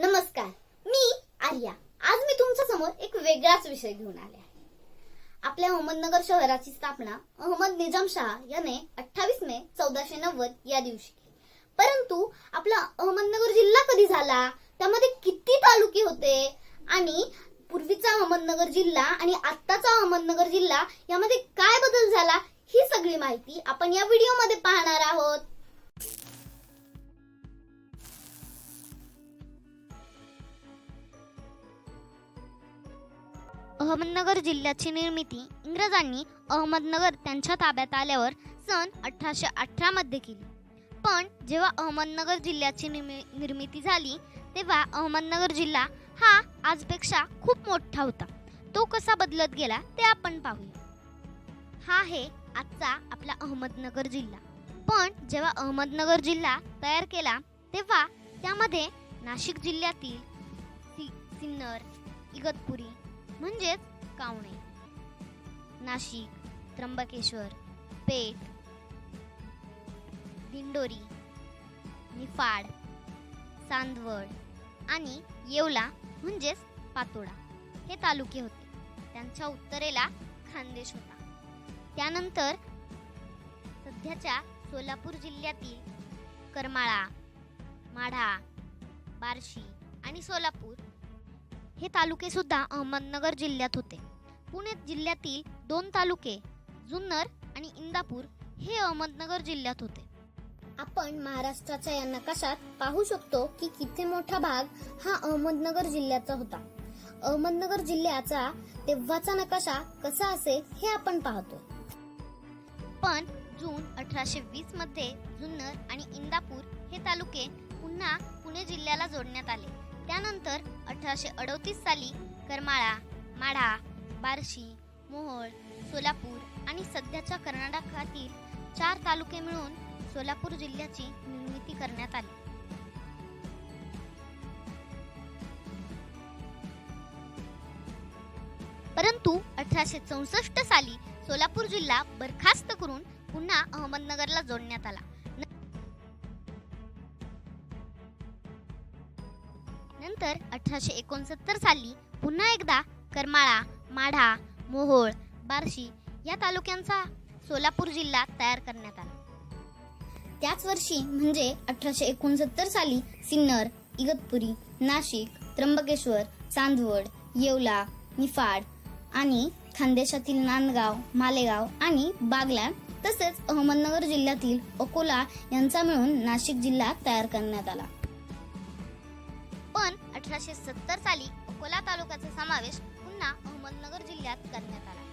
नमस्कार मी आर्या. आज मी तुमच्यासमोर एक वेगळाच विषय घेऊन आले आहे. आपल्या अहमदनगर शहराची स्थापना अहमद निजामशाह याने अठ्ठावीस मे चौदाशे नव्वद या दिवशी केली. परंतु आपला अहमदनगर जिल्हा कधी झाला? त्यामध्ये किती तालुके होते? आणि पूर्वीचा अहमदनगर जिल्हा आणि आत्ताचा अहमदनगर जिल्हा यामध्ये काय बदल झाला? ही सगळी माहिती आपण या व्हिडिओमध्ये पाहणार आहोत. अहमदनगर जिल्ह्याची निर्मिती इंग्रजांनी अहमदनगर त्यांच्या ताब्यात आल्यावर सन अठराशे अठरामध्ये केली. पण जेव्हा अहमदनगर जिल्ह्याची निर्मि- निर्मिती झाली तेव्हा अहमदनगर जिल्हा हा आजपेक्षा खूप मोठा होता. तो कसा बदलत गेला ते आपण पाहूया. हा आहे आजचा आपला अहमदनगर जिल्हा. पण जेव्हा अहमदनगर जिल्हा तयार केला तेव्हा त्यामध्ये नाशिक जिल्ह्यातील सि सिन्नर इगतपुरी म्हणजेच कावणे. नाशिक त्र्यंबकेश्वर पेठ दिंडोरी निफाड चांदवड आणि येवला म्हणजेच पातोडा हे तालुके होते. त्यांच्या उत्तरेला खानदेश होता. त्यानंतर सध्याच्या सोलापूर जिल्ह्यातील करमाळा माढा बार्शी आणि सोलापूर हे तालुके सुद्धा अहमदनगर जिल्ह्यात होते. पुणे जिल्ह्यातील दोन तालुके जुन्नर आणि इंदापूर हे अहमदनगर जिल्ह्यात होते. आपण महाराष्ट्राच्या या नकाशात पाहू शकतो की किती मोठा भाग हा अहमदनगर जिल्ह्याचा होता. अहमदनगर जिल्ह्याचा तेव्हाचा नकाशा कसा असेल हे आपण पाहतो. पण जून अठराशे वीसमध्ये जुन्नर आणि इंदापूर हे तालुके पुन्हा पुणे जिल्ह्याला जोडण्यात आले. त्यानंतर अठराशे अडतीस साली करमाळा माढा बार्शी मोहोळ सोलापूर आणि सध्याच्या कर्नाटकातील चार तालुके मिळून सोलापूर जिल्ह्याची निर्मिती करण्यात आली. परंतु अठराशे चौसष्ट साली सोलापूर जिल्हा बरखास्त करून पुन्हा अहमदनगरला जोडण्यात आला. नंतर अठराशे एकोणसत्तर साली पुन्हा एकदा करमाळा माढा मोहोळ बार्शी या तालुक्यांचा सोलापूर जिल्हा तयार करण्यात आला. त्याच वर्षी म्हणजे अठराशे एकोणसत्तर साली सिन्नर इगतपुरी नाशिक त्र्यंबकेश्वर चांदवड येवला निफाड आणि खानदेशातील नांदगाव मालेगाव आणि बागलाण तसेच अहमदनगर जिल्ह्यातील अकोला यांचा मिळून नाशिक जिल्हा तयार करण्यात आला. अठराशे सत्तर साली अकोला तालुक्याचा समावेश पुन्हा अहमदनगर जिल्ह्यात करण्यात आला.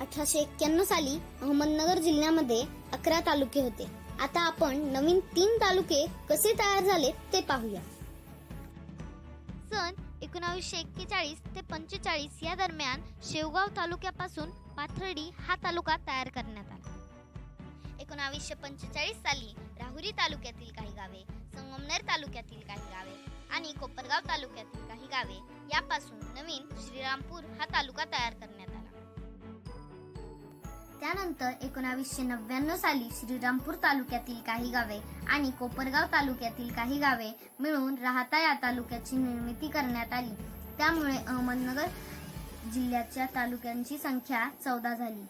अठराशे एक्क्याण्णव साली अहमदनगर जिल्ह्यामध्ये अकरा तालुके होते. आता आपण नवीन तीन तालुके कसे तयार झाले ते पाहूया. सन एकोणावीसशे एक्केचाळीस ते पंचेचाळीस या दरम्यान शेवगाव तालुक्यापासून पाथर्डी हा तालुका तयार करण्यात आला. एकोणावीसशे पंचेचाळीस साली राहुरी तालुक्यातील काही गावे संगमनेर तालुक्यातील काही गावे आणि कोपरगाव तालुक्यातील काही गावे यापासून नवीन श्रीरामपूर हा तालुका तयार करण्यात आला. त्यानंतर एकोणावीसशे नव्याण्णव साली श्रीरामपूर तालुक्यातील काही गावे आणि कोपरगाव तालुक्यातील काही गावे मिळून राहता या तालुक्याची निर्मिती करण्यात आली. त्यामुळे अहमदनगर जिल्ह्याच्या तालुक्यांची संख्या चौदा झाली.